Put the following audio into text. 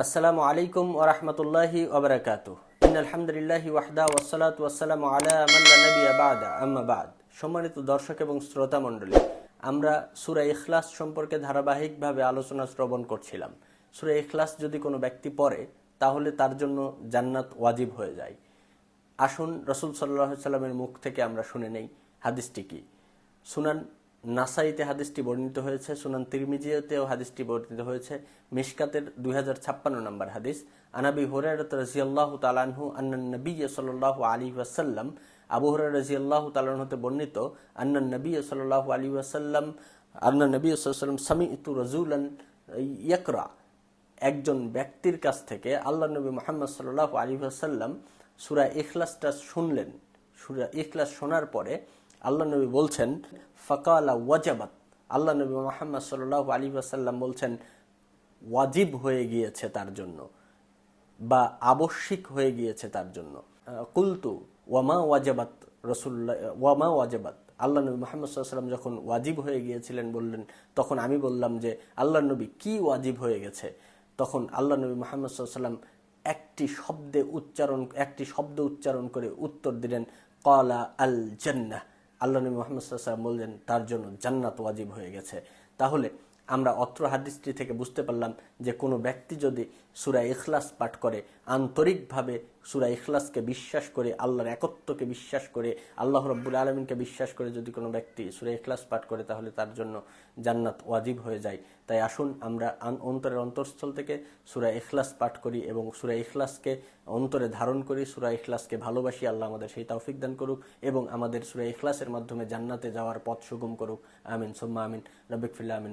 আসসালামু আলাইকুম ওরহমতুল্লাহি ওবরাকাত আলহামদুলিল্লাহি ওয়াহদা ওয়াসালাত ওয়াসালামু আলা মান লা নাবিয়্যা বা'দা। আম্মা বা'দ। সম্মানিত দর্শক এবং শ্রোতা মণ্ডলী, আমরা সূরা ইখলাস সম্পর্কে ধারাবাহিকভাবে আলোচনা শ্রবণ করছিলাম। সূরা ইখলাস যদি কোনো ব্যক্তি পড়ে, তাহলে তার জন্য জান্নাত ওয়াজিব হয়ে যায়। আসুন রসুল সাল্লাহ সাল্লামের মুখ থেকে আমরা শুনে নেই। হাদিসটি কি? সুনান নাসাইতে হাদিসটি বর্ণিত হয়েছে, সুনান তিরমিজিয়াতেও হাদিসটি বর্ণিত হয়েছে। মিশকাতের দুই হাজার ছাপ্পান্ন নম্বর হাদিস আনাবি হুরায়রাত রাজিয়াল্লাহু তালানহু আন্নান নবী সাল্লাল্লাহু আলী ওয়াসাল্লাম আবু হুরায়রা রাজিয়াল্লাহু তালানহুতে বর্ণিত আন্নান নবী সাল্লাল্লাহু আলী ওয়াসাল্লাম আন্না নবী সাল্লাম সামি ইতু রাজুলান ইয়াকরা একজন ব্যক্তির কাছ থেকে আল্লাহ নবী মোহাম্মদ সাল্লাহ আলী আসাল্লাম সুরা ইখলাসটা শুনলেন। সুরা ইখলাস শোনার পরে আল্লাহ নবী বলছেন, ফকালা ওয়াজাবাত। আল্লাহ নবী মোহাম্মদ সাল্লাহ আলী আসাল্লাম বলছেন, ওয়াজিব হয়ে গিয়েছে তার জন্য বা আবশ্যিক হয়ে গিয়েছে তার জন্য। কুলতু, ওয়ামা ওয়াজাবাত রসুল্লাহ ওয়ামা ওয়াজাবাত। আল্লাহ নবী মোহাম্মদ সাল্লাম যখন ওয়াজিব হয়ে গিয়েছিলেন বললেন, তখন আমি বললাম যে আল্লাহ নবী কি ওয়াজিব হয়ে গেছে? তখন আল্লাহ নবী মোহাম্মদ সাল্লাম একটি শব্দে উচ্চারণ, একটি শব্দ উচ্চারণ করে উত্তর দিলেন কলা আল জান্নাহ আল্লাহ নবী মোহাম্মদ সাল্লাম বললেন তার জন্য জান্নাত ওয়াজিব হয়ে গেছে। তাহলে আমরা অত্র হাদিসটি থেকে বুঝতে পারলাম যে কোনো ব্যক্তি যদি সুরা ইখলাস পাঠ করে, আন্তরিকভাবে সুরা ইখলাসকে বিশ্বাস করে, আল্লাহর একত্বকে বিশ্বাস করে, আল্লাহ রব্বুল আলমিনকে বিশ্বাস করে যদি কোনো ব্যক্তি সুরা ইখলাস পাঠ করে, তাহলে তার জন্য জান্নাত ওয়াজিব হয়ে যায়। তাই আসুন আমরা অন্তরের অন্তঃস্থল থেকে সুরা ইখলাস পাঠ করি এবং সুরা ইখলাসকে অন্তরে ধারণ করি, সুরা ইখলাসকে ভালোবাসি, আল্লাহ আমাদের সেই তৌফিক দান করুক এবং আমাদের সুরা ইখলাসের মাধ্যমে জান্নাতে যাওয়ার পথ সুগম করুক। আমিন, সুম্মা আমিন। রবিক ফিল্লা আমিন